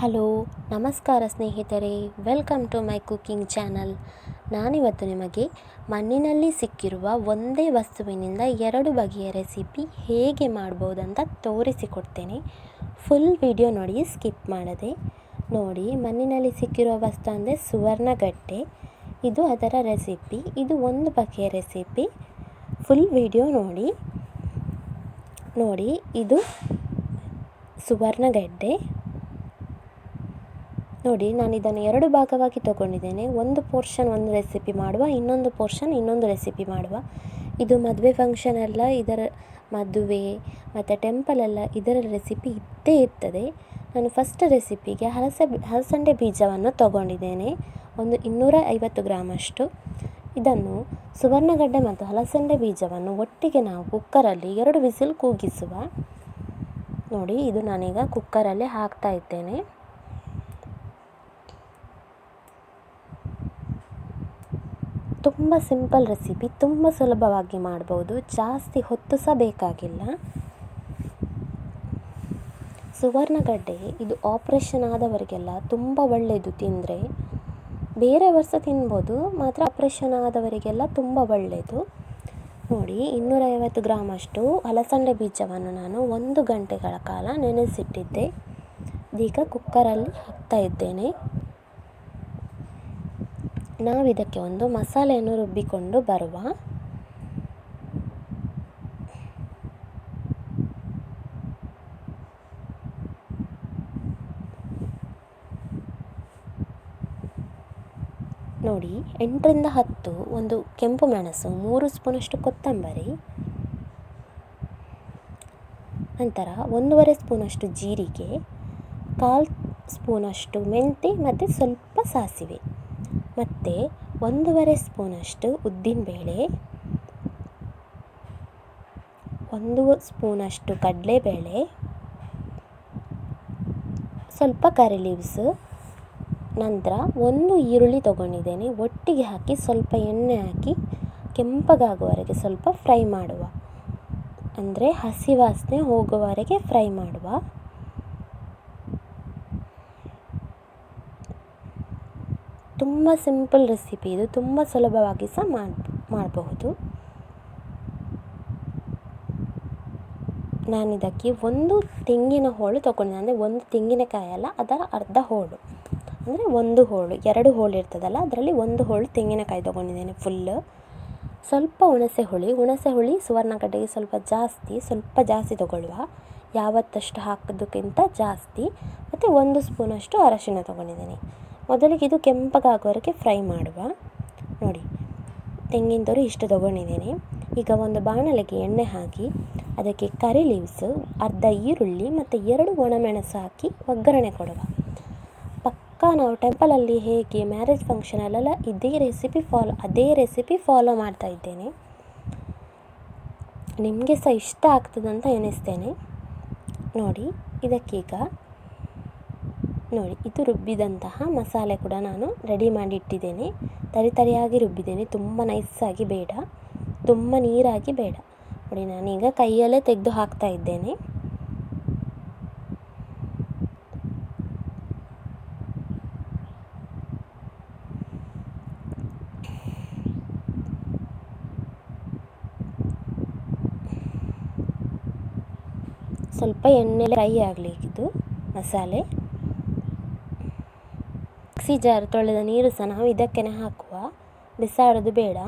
Hello, ನಮಸ್ಕಾರ ಸ್ನೇಹಿತರೆ. Welcome to my cooking channel. ನಾನಿವತ್ತು ನಿಮಗೆ ಮಣ್ಣಿನಲ್ಲಿ ಸಿಕ್ಕಿರುವ ಒಂದೇ ವಸ್ತುವಿನಿಂದ ಎರಡು ಬಗೆಯ ರೆಸಿಪಿ ಹೇಗೆ ಮಾಡ್ಬೋದಂತ ತೋರಿಸಿಕೊಡ್ತೇನೆ. ಫುಲ್ ವಿಡಿಯೋ ನೋಡಿ, ಸ್ಕಿಪ್ ಮಾಡದೆ. ನೋಡಿ, ಮಣ್ಣಿನಲ್ಲಿ ಸಿಕ್ಕಿರುವ ವಸ್ತು ಅಂದರೆ ಸುವರ್ಣಗಡ್ಡೆ ಇದು ಅದರ ರೆಸಿಪಿ. ಇದು ಒಂದು ಬಗೆಯ ರೆಸಿಪಿ. ಫುಲ್ ವಿಡಿಯೋ ನೋಡಿ. ನೋಡಿ, ಇದು ಸುವರ್ಣಗಡ್ಡೆ ನೋಡಿ, ನಾನು ಇದನ್ನು ಎರಡು ಭಾಗವಾಗಿ ತಗೊಂಡಿದ್ದೇನೆ. ಒಂದು ಪೋರ್ಷನ್ ಒಂದು ರೆಸಿಪಿ ಮಾಡುವ, ಇನ್ನೊಂದು ಪೋರ್ಷನ್ ಇನ್ನೊಂದು ರೆಸಿಪಿ ಮಾಡುವ. ಇದು ಮದುವೆ ಫಂಕ್ಷನ್ ಎಲ್ಲ ಇದರ ಮದುವೆ, ಮತ್ತು ಟೆಂಪಲೆಲ್ಲ ಇದರ ರೆಸಿಪಿ ಇದ್ದೇ ಇರ್ತದೆ. ನಾನು ಫಸ್ಟ್ ರೆಸಿಪಿಗೆ ಹಲಸೆ ಹಲಸಂಡೆ ಬೀಜವನ್ನು ತಗೊಂಡಿದ್ದೇನೆ. ಒಂದು ಇನ್ನೂರ ಐವತ್ತು ಗ್ರಾಮಷ್ಟು. ಇದನ್ನು ಸುವರ್ಣಗಡ್ಡೆ ಮತ್ತು ಹಲಸಂಡೆ ಬೀಜವನ್ನು ಒಟ್ಟಿಗೆ ನಾವು ಕುಕ್ಕರಲ್ಲಿ ಎರಡು ವಿಸಿಲ್ ಕೂಗಿಸುವ. ನೋಡಿ, ಇದು ನಾನೀಗ ಕುಕ್ಕರಲ್ಲಿ ಹಾಕ್ತಾ ಇದ್ದೇನೆ. ತುಂಬ ಸಿಂಪಲ್ ರೆಸಿಪಿ, ತುಂಬ ಸುಲಭವಾಗಿ ಮಾಡ್ಬೋದು. ಜಾಸ್ತಿ ಹೊತ್ತು ಸಹ ಬೇಕಾಗಿಲ್ಲ. ಸುವರ್ಣಗಡ್ಡೆ, ಇದು ಆಪ್ರೇಷನ್ ಆದವರಿಗೆಲ್ಲ ತುಂಬ ಒಳ್ಳೆಯದು ತಿಂದರೆ. ಬೇರೆ ವರ್ಷ ತಿನ್ಬೋದು, ಮಾತ್ರ ಆಪ್ರೇಷನ್ ಆದವರಿಗೆಲ್ಲ ತುಂಬ ಒಳ್ಳೆಯದು ನೋಡಿ, ಇನ್ನೂರೈವತ್ತು ಗ್ರಾಮಷ್ಟು ಅಲಸಂಡೆ ಬೀಜವನ್ನು ನಾನು ಒಂದು ಗಂಟೆಗಳ ಕಾಲ ನೆನೆಸಿಟ್ಟಿದ್ದೆ. ಇದೀಗ ಕುಕ್ಕರಲ್ಲಿ ಹಾಕ್ತಾ ಇದ್ದೇನೆ. ನಾವಿದಕ್ಕೆ ಒಂದು ಮಸಾಲೆಯನ್ನು ರುಬ್ಬಿಕೊಂಡು ಬರುವ ನೋಡಿ, ಎಂಟರಿಂದ ಹತ್ತು ಒಂದು ಕೆಂಪು ಮೆಣಸು, ಮೂರು ಸ್ಪೂನಷ್ಟು ಕೊತ್ತಂಬರಿ, ನಂತರ ಒಂದೂವರೆ ಸ್ಪೂನಷ್ಟು ಜೀರಿಗೆ, ಕಾಲು ಸ್ಪೂನಷ್ಟು ಮೆಂತೆ ಮತ್ತು ಸ್ವಲ್ಪ ಸಾಸಿವೆ. ಮತ್ತು ಒಂದೂವರೆ ಸ್ಪೂನಷ್ಟು ಉದ್ದಿನಬೇಳೆ ಒಂದು ಸ್ಪೂನಷ್ಟು ಕಡಲೆಬೇಳೆ, ಸ್ವಲ್ಪ ಕರಿ ಲೀವ್ಸ್ ನಂತರ ಒಂದು ಈರುಳ್ಳಿ ತೊಗೊಂಡಿದ್ದೇನೆ. ಒಟ್ಟಿಗೆ ಹಾಕಿ ಸ್ವಲ್ಪ ಎಣ್ಣೆ ಹಾಕಿ ಕೆಂಪಗಾಗುವವರೆಗೆ ಸ್ವಲ್ಪ ಫ್ರೈ ಮಾಡುವ. ಅಂದರೆ ಹಸಿ ವಾಸನೆ ಹೋಗುವವರೆಗೆ ಫ್ರೈ ಮಾಡುವ. ತುಂಬ ಸಿಂಪಲ್ ರೆಸಿಪಿ ಇದು. ತುಂಬ ಸುಲಭವಾಗಿ ಸಹ ಮಾಡಿ, ಮಾಡಬಹುದು. ನಾನಿದಕ್ಕೆ ಒಂದು ತೆಂಗಿನ ಹೋಳು ತೊಗೊಂಡಿದ್ದೆ ಅಂದರೆ ಒಂದು ತೆಂಗಿನಕಾಯಿ ಅಲ್ಲ, ಅದರ ಅರ್ಧ ಹೋಳು. ಅಂದರೆ ಒಂದು ಹೋಳು, ಎರಡು ಹೋಳು ಇರ್ತದಲ್ಲ, ಅದರಲ್ಲಿ ಒಂದು ಹೋಳು ತೆಂಗಿನಕಾಯಿ ತೊಗೊಂಡಿದ್ದೇನೆ ಫುಲ್ಲು ಸ್ವಲ್ಪ ಹುಣಸೆ ಹುಳಿ ಹುಣಸೆ ಹುಳಿ ಸುವರ್ಣಗಡ್ಡೆಗೆ ಸ್ವಲ್ಪ ಜಾಸ್ತಿ ಸ್ವಲ್ಪ ಜಾಸ್ತಿ ತೊಗೊಳ್ಳುವ. ಯಾವತ್ತಷ್ಟು ಹಾಕೋದಕ್ಕಿಂತ ಜಾಸ್ತಿ. ಮತ್ತು ಒಂದು ಸ್ಪೂನಷ್ಟು ಅರಶಿನ ತೊಗೊಂಡಿದ್ದೀನಿ. ಮೊದಲಿಗೆ ಇದು ಕೆಂಪಗಾಗೋವರೆಗೆ ಫ್ರೈ ಮಾಡುವ. ನೋಡಿ ತೆಂಗಿನ ತುರಿ ಇಷ್ಟು ತೊಗೊಂಡಿದ್ದೀನಿ. ಈಗ ಒಂದು ಬಾಣಲೆಗೆ ಎಣ್ಣೆ ಹಾಕಿ, ಅದಕ್ಕೆ ಕರಿ ಲೀವ್ಸು ಅರ್ಧ ಈರುಳ್ಳಿ ಮತ್ತು ಎರಡು ಒಣಮೆಣಸು ಹಾಕಿ ಒಗ್ಗರಣೆ ಕೊಡುವ. ಪಕ್ಕ ನಾವು ಟೆಂಪಲಲ್ಲಿ ಹೇಗೆ ಮ್ಯಾರೇಜ್ ಫಂಕ್ಷನಲ್ಲೆಲ್ಲ ಇದೇ ರೆಸಿಪಿ ಫಾಲೋ ಅದೇ ರೆಸಿಪಿ ಫಾಲೋ ಮಾಡ್ತಾ ಇದ್ದೇನೆ. ನಿಮಗೆ ಸಹ ಇಷ್ಟ ಆಗ್ತದಂತ ಎನಿಸ್ತೇನೆ ನೋಡಿ, ಇದಕ್ಕೀಗ ನೋಡಿ, ಇದು ರುಬ್ಬಿದಂತಹ ಮಸಾಲೆ ಕೂಡ ನಾನು ರೆಡಿ ಮಾಡಿಟ್ಟಿದ್ದೇನೆ. ತರಿ ತರಿಯಾಗಿ ರುಬ್ಬಿದ್ದೇನೆ. ತುಂಬ ನೈಸಾಗಿ ಬೇಡ. ತುಂಬ ನೀರಾಗಿ ಬೇಡ. ನೋಡಿ, ನಾನೀಗ ಕೈಯಲ್ಲೇ ತೆಗೆದು ಹಾಕ್ತಾ ಇದ್ದೇನೆ. ಸ್ವಲ್ಪ ಎಣ್ಣೆ ಫ್ರೈ ಆಗಲಿಕ್ಕಿದು ಮಸಾಲೆ. ಮಿಕ್ಸಿ ಜಾರ್ ತೊಳೆದ ನೀರು ಸಹ ನಾವು ಇದಕ್ಕೇ ಹಾಕುವ. ಬಿಸಾಡೋದು ಬೇಡ.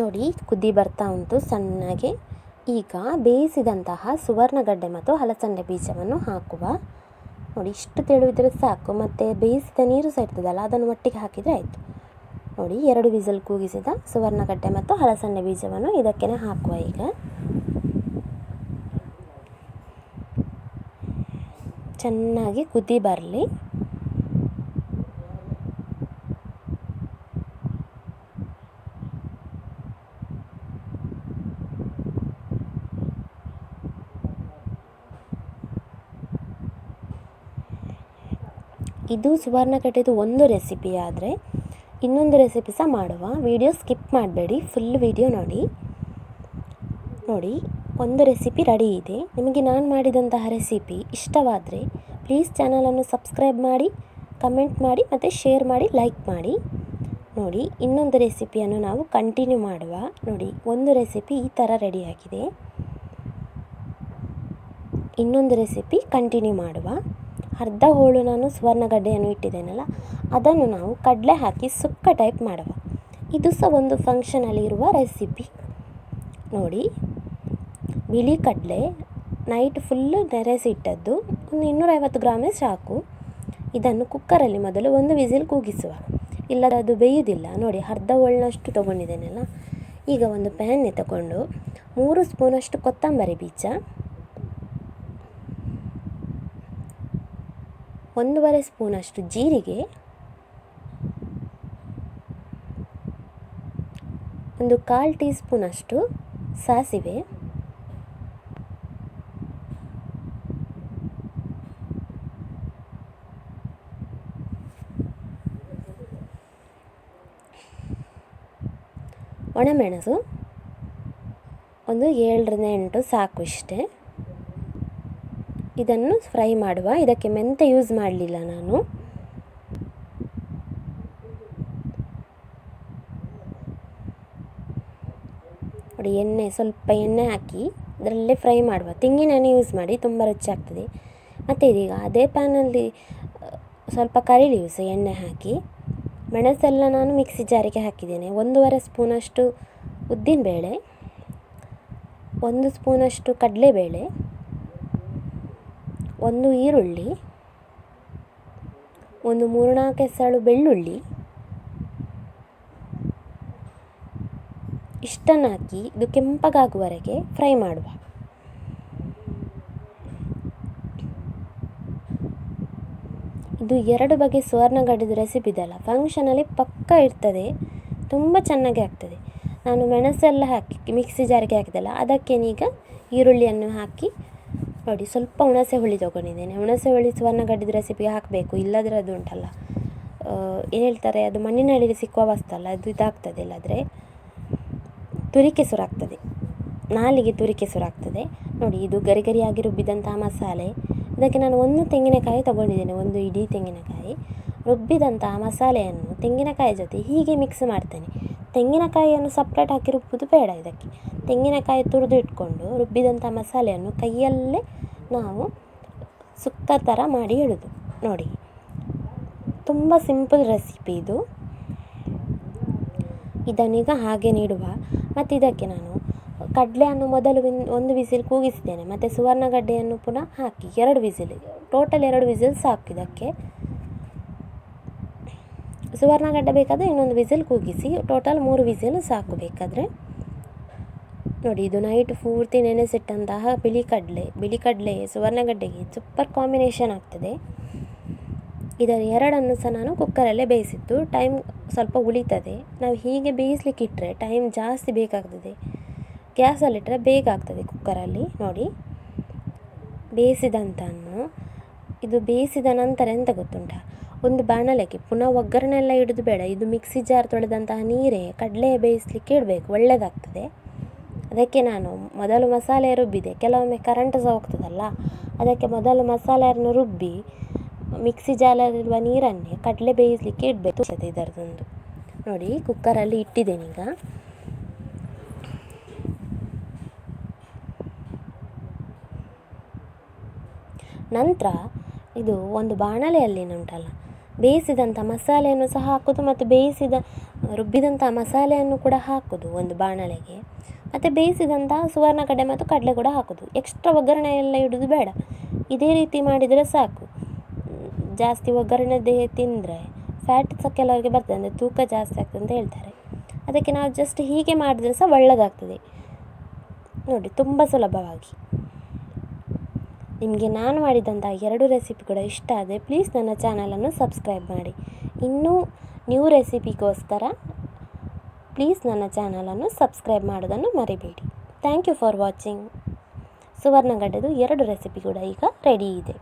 ನೋಡಿ, ಕುದಿ ಬರ್ತಾ ಉಂಟು ಸಣ್ಣಗೆ. ಈಗ ಬೇಯಿಸಿದಂತಹ ಸುವರ್ಣಗಡ್ಡೆ ಮತ್ತು ಹಲಸಂಡೆ ಬೀಜವನ್ನು ಹಾಕುವ. ನೋಡಿ, ಇಷ್ಟು ತೆಳುವಿದ್ರೆ ಸಾಕು. ಮತ್ತು ಬೇಯಿಸಿದ ನೀರು ಸಹ ಇರ್ತದಲ್ಲ, ಅದನ್ನು ಒಟ್ಟಿಗೆ ಹಾಕಿದರೆ ಆಯಿತು. ನೋಡಿ, ಎರಡು ವಿಸಲ್ ಕೂಗಿಸಿದ ಸುವರ್ಣಗಡ್ಡೆ ಮತ್ತು ಹಲಸಂಡೆ ಬೀಜವನ್ನು ಇದಕ್ಕೆ ಹಾಕುವ ಈಗ. ಚೆನ್ನಾಗಿ ಕುದಿ ಬರಲಿ. ಇದು ಸುವರ್ಣಗಡ್ಡೆದು ಒಂದು ರೆಸಿಪಿ ಆದರೆ ಇನ್ನೊಂದು ರೆಸಿಪಿ ಸಹ ಮಾಡುವ. ವಿಡಿಯೋ ಸ್ಕಿಪ್ ಮಾಡಬೇಡಿ ಫುಲ್ ವಿಡಿಯೋ ನೋಡಿ. ನೋಡಿ, ಒಂದು ರೆಸಿಪಿ ರೆಡಿ ಇದೆ. ನಿಮಗೆ ನಾನು ಮಾಡಿದಂತಹ ರೆಸಿಪಿ ಇಷ್ಟವಾದರೆ ಪ್ಲೀಸ್ ಚಾನಲನ್ನು ಸಬ್ಸ್ಕ್ರೈಬ್ ಮಾಡಿ ಕಮೆಂಟ್ ಮಾಡಿ, ಮತ್ತು ಶೇರ್ ಮಾಡಿ ಲೈಕ್ ಮಾಡಿ. ನೋಡಿ, ಇನ್ನೊಂದು ರೆಸಿಪಿಯನ್ನು ನಾವು ಕಂಟಿನ್ಯೂ ಮಾಡುವ. ನೋಡಿ, ಒಂದು ರೆಸಿಪಿ ಈ ಥರ ರೆಡಿಯಾಗಿದೆ ಇನ್ನೊಂದು ರೆಸಿಪಿ ಕಂಟಿನ್ಯೂ ಮಾಡುವ. ಅರ್ಧ ಹೋಳು ನಾನು ಸುವರ್ಣಗಡ್ಡೆಯನ್ನು ಇಟ್ಟಿದ್ದೇನಲ್ಲ, ಅದನ್ನು ನಾವು ಕಡಲೆ ಹಾಕಿ ಸುಕ್ಕ ಟೈಪ್ ಮಾಡುವ. ಇದು ಸಹ ಒಂದು ಫಂಕ್ಷನಲ್ಲಿರುವ ರೆಸಿಪಿ ನೋಡಿ, ಬಿಳಿ ಕಡಲೆ ನೈಟ್ ಫುಲ್ಲು ನೆರೆಸಿಟ್ಟದ್ದು ಒಂದು ಇನ್ನೂರೈವತ್ತು ಗ್ರಾಮೇ ಸಾಕು. ಇದನ್ನು ಕುಕ್ಕರಲ್ಲಿ ಮೊದಲು ಒಂದು ವಿಸಿಲ್ ಕೂಗಿಸುವ. ಇಲ್ಲದ ಅದು ಬೇಯುವುದಿಲ್ಲ. ನೋಡಿ, ಅರ್ಧ ಹೋಳಿನಷ್ಟು ತೊಗೊಂಡಿದ್ದೇನಲ್ಲ. ಈಗ ಒಂದು ಪ್ಯಾನ್ ತಗೊಂಡು ಮೂರು ಸ್ಪೂನಷ್ಟು ಕೊತ್ತಂಬರಿ ಬೀಜ ಒಂದೂವರೆ ಸ್ಪೂನಷ್ಟು ಜೀರಿಗೆ ಒಂದು ಕಾಲು ಟೀ ಸ್ಪೂನಷ್ಟು ಸಾಸಿವೆ ಒಣಮೆಣಸು ಒಂದು ಏಳರಿಂದ ಎಂಟು ಸಾಕು ಇಷ್ಟೇ. ಇದನ್ನು ಫ್ರೈ ಮಾಡುವ. ಇದಕ್ಕೆ ಮೆಂತೆ ಯೂಸ್ ಮಾಡಲಿಲ್ಲ ನಾನು. ನೋಡಿ, ಎಣ್ಣೆ, ಸ್ವಲ್ಪ ಎಣ್ಣೆ ಹಾಕಿ ಅದರಲ್ಲೇ ಫ್ರೈ ಮಾಡುವ. ತೆಂಗಿನ ಎಣ್ಣೆ ಯೂಸ್ ಮಾಡಿ ತುಂಬ ರುಚಿ ಆಗ್ತದೆ. ಮತ್ತು ಇದೀಗ ಅದೇ ಪ್ಯಾನಲ್ಲಿ ಸ್ವಲ್ಪ ಕರಿ ಯೂಸ್ ಎಣ್ಣೆ ಹಾಕಿ. ಮೆಣಸೆಲ್ಲ ನಾನು ಮಿಕ್ಸಿ ಜಾರಿಗೆ ಹಾಕಿದ್ದೇನೆ. ಒಂದೂವರೆ ಸ್ಪೂನಷ್ಟು ಉದ್ದಿನಬೇಳೆ, ಒಂದು ಸ್ಪೂನಷ್ಟು ಕಡಲೆಬೇಳೆ ಒಂದು ಈರುಳ್ಳಿ, ಒಂದು ಮೂರು ನಾಲ್ಕು ಎಸಳು ಬೆಳ್ಳುಳ್ಳಿ, ಇಷ್ಟನ್ನು ಹಾಕಿ ಇದು ಕೆಂಪಗಾಗುವವರೆಗೆ ಫ್ರೈ ಮಾಡುವ. ಇದು ಎರಡು ಬಗೆ ಸುವರ್ಣಗಡ್ಡೆದು ರೆಸಿಪಿ ಇದೆಯಲ್ಲ ಫಂಕ್ಷನಲ್ಲಿ ಪಕ್ಕ ಇರ್ತದೆ, ತುಂಬ ಚೆನ್ನಾಗಿ ಆಗ್ತದೆ. ನಾನು ಮೆಣಸೆಲ್ಲ ಹಾಕಿ ಮಿಕ್ಸಿ ಜಾರಿಗೆ ಹಾಕಿದೆಲ್ಲ ಅದಕ್ಕೇನೀಗ ಈರುಳ್ಳಿಯನ್ನು ಹಾಕಿ ನೋಡಿ, ಸ್ವಲ್ಪ ಹುಣಸೆ ಹುಳಿ ತೊಗೊಂಡಿದ್ದೇನೆ. ಹುಣಸೆ ಹುಳಿ ಸುವರ್ಣಗಡ್ಡಿದ ರೆಸಿಪಿಗೆ ಹಾಕಬೇಕು, ಇಲ್ಲದ್ರೆ ಅದು ಉಂಟಲ್ಲ. ಏನು ಹೇಳ್ತಾರೆ, ಅದು ಮಣ್ಣಿನಲ್ಲಿ ಸಿಕ್ಕುವ ವಸ್ತು ಅಲ್ಲ, ಅದು ಇದಾಗ್ತದೆ ಇಲ್ಲಾದರೆ. ತುರಿಕೆ ಸುರಾಗ್ತದೆ. ನಾಲಿಗೆ ತುರಿಕೆ ಸುರಾಗ್ತದೆ. ನೋಡಿ, ಇದು ಗರಿ ಗರಿಯಾಗಿ ರುಬ್ಬಿದಂತಹ ಮಸಾಲೆ. ಇದಕ್ಕೆ ನಾನು ಒಂದು ತೆಂಗಿನಕಾಯಿ ತಗೊಂಡಿದ್ದೇನೆ, ಒಂದು ಇಡೀ ತೆಂಗಿನಕಾಯಿ. ರುಬ್ಬಿದಂಥ ಮಸಾಲೆಯನ್ನು ತೆಂಗಿನಕಾಯಿ ಜೊತೆ ಹೀಗೆ ಮಿಕ್ಸ್ ಮಾಡ್ತೇನೆ. ತೆಂಗಿನಕಾಯಿಯನ್ನು ಸಪ್ರೇಟ್ ಹಾಕಿ ರುಬ್ಬೋದು ಬೇಡ ಇದಕ್ಕೆ. ತೆಂಗಿನಕಾಯಿ ತುರಿದು ಇಟ್ಕೊಂಡು ರುಬ್ಬಿದಂಥ ಮಸಾಲೆಯನ್ನು ಕೈಯಲ್ಲೇ ನಾವು ಸುಕ್ಕ ಥರ ಮಾಡಿ ಇಡೋದು. ನೋಡಿ, ತುಂಬ ಸಿಂಪಲ್ ರೆಸಿಪಿ ಇದು. ಇದನ್ನೀಗ ಹಾಗೆ ನೀಡುವ. ಮತ್ತು ಇದಕ್ಕೆ ನಾನು ಕಡಲೆಯನ್ನು ಮೊದಲು ವಿನ್ ಒಂದು ವಿಸಿಲ್ ಕೂಗಿಸಿದ್ದೇನೆ, ಮತ್ತು ಸುವರ್ಣಗಡ್ಡೆಯನ್ನು ಪುನಃ ಹಾಕಿ ಎರಡು ವಿಸಿಲ್ ಟೋಟಲ್ ಎರಡು ವಿಸಿಲ್ ಸಾಕು ಇದಕ್ಕೆ. ಸುವರ್ಣಗಡ್ಡೆ ಬೇಕಾದರೆ ಇನ್ನೊಂದು ವಿಸಿಲ್ ಕೂಗಿಸಿ ಟೋಟಲ್ ಮೂರು ವಿಸಿಲ್ ಸಾಕು ಬೇಕಾದರೆ. ನೋಡಿ, ಇದು ನೈಟ್ ಪೂರ್ತಿ ನೆನೆಸಿಟ್ಟಂತಹ ಬಿಳಿ ಕಡಲೆ ಬಿಳಿ ಕಡಲೆ ಸುವರ್ಣಗಡ್ಡೆಗೆ ಸೂಪರ್ ಕಾಂಬಿನೇಷನ್ ಆಗ್ತದೆ. ಇದರ ಎರಡನ್ನು ಸಹ ನಾನು ಕುಕ್ಕರಲ್ಲೇ ಬೇಯಿಸಿದ್ದು ಟೈಮ್ ಸ್ವಲ್ಪ ಉಳಿತದೆ. ನಾವು ಹೀಗೆ ಬೇಯಿಸ್ಲಿಕ್ಕಿಟ್ಟರೆ ಟೈಮ್ ಜಾಸ್ತಿ ಬೇಕಾಗ್ತದೆ. ಗ್ಯಾಸಲ್ಲಿಟ್ಟರೆ ಬೇಗ ಆಗ್ತದೆ ಕುಕ್ಕರಲ್ಲಿ. ನೋಡಿ. ಬೇಯಿಸಿದಂತನ್ನು ಇದು ಬೇಯಿಸಿದ ನಂತರ ಎಂತ ಗೊತ್ತುಂಟ? ಒಂದು ಬಾಣಲೆಗೆ ಪುನಃ ಒಗ್ಗರಣೆ ಎಲ್ಲ ಇಡೋದು ಬೇಡ. ಇದು ಮಿಕ್ಸಿ ಜಾರ್ ತೊಳೆದಂತಹ ನೀರೇ ಕಡಲೆ ಬೇಯಿಸಲಿಕ್ಕೆ ಇಡಬೇಕು. ಒಳ್ಳೆಯದಾಗ್ತದೆ ಅದಕ್ಕೆ ನಾನು ಮೊದಲು ಮಸಾಲೆ ರುಬ್ಬಿದೆ. ಕೆಲವೊಮ್ಮೆ ಕರೆಂಟ್ ಸಹ ಹೋಗ್ತದಲ್ಲ? ಅದಕ್ಕೆ ಮೊದಲು ಮಸಾಲೆಯನ್ನು ರುಬ್ಬಿ ಮಿಕ್ಸಿ ಜಾಲಲ್ಲಿರುವ ನೀರನ್ನೇ ಕಡಲೆ ಬೇಯಿಸಲಿಕ್ಕೆ ಇಡಬೇಕು. ಇದರದೊಂದು ನೋಡಿ ಕುಕ್ಕರಲ್ಲಿ ಇಟ್ಟಿದ್ದೇನೀಗ ನಂತರ ಇದು ಒಂದು ಬಾಣಲೆಯಲ್ಲಿ ಉಂಟಲ್ಲ. ಬೇಯಿಸಿದಂಥ ಮಸಾಲೆಯನ್ನು ಸಹ ಹಾಕೋದು ಮತ್ತು ಬೇಯಿಸಿದ ರುಬ್ಬಿದಂಥ ಮಸಾಲೆಯನ್ನು ಕೂಡ ಹಾಕೋದು ಒಂದು ಬಾಣಲೆಗೆ. ಮತ್ತು ಬೇಯಿಸಿದಂಥ ಸುವರ್ಣಗಡ್ಡೆ ಮತ್ತು ಕಡಲೆ ಕೂಡ ಹಾಕೋದು. ಎಕ್ಸ್ಟ್ರಾ ಒಗ್ಗರಣೆ ಎಲ್ಲ ಇಡೋದು ಬೇಡ. ಇದೇ ರೀತಿ ಮಾಡಿದರೆ ಸಾಕು. ಜಾಸ್ತಿ ಒಗ್ಗರಣೆದೇ ತಿಂದರೆ ಫ್ಯಾಟ್ ಸಹ ಕೆಲವರಿಗೆ ಬರ್ತದೆ, ಅಂದರೆ ತೂಕ ಜಾಸ್ತಿ ಆಗ್ತದೆ ಅಂತ ಹೇಳ್ತಾರೆ. ಅದಕ್ಕೆ ನಾವು ಜಸ್ಟ್ ಹೀಗೆ ಮಾಡಿದರೆ ಸಹ ಒಳ್ಳೆಯದಾಗ್ತದೆ ನೋಡಿ, ತುಂಬ ಸುಲಭವಾಗಿ. ನಿಮಗೆ ನಾನು ಮಾಡಿದಂಥ ಎರಡು ರೆಸಿಪಿಗಳು ಇಷ್ಟ ಆದರೆ ಪ್ಲೀಸ್ ನನ್ನ ಚಾನಲನ್ನು ಸಬ್ಸ್ಕ್ರೈಬ್ ಮಾಡಿ. ಇನ್ನೂ ನ್ಯೂ ರೆಸಿಪಿಗೋಸ್ಕರ ಪ್ಲೀಸ್ ನನ್ನ ಚಾನಲನ್ನು ಸಬ್ಸ್ಕ್ರೈಬ್ ಮಾಡೋದನ್ನು ಮರಿಬೇಡಿ. ಥ್ಯಾಂಕ್ ಯು ಫಾರ್ ವಾಚಿಂಗ್ ಸುವರ್ಣಗಡ್ಡೆದು ಎರಡು ರೆಸಿಪಿ ಕೂಡ ಈಗ ರೆಡಿ ಇದೆ.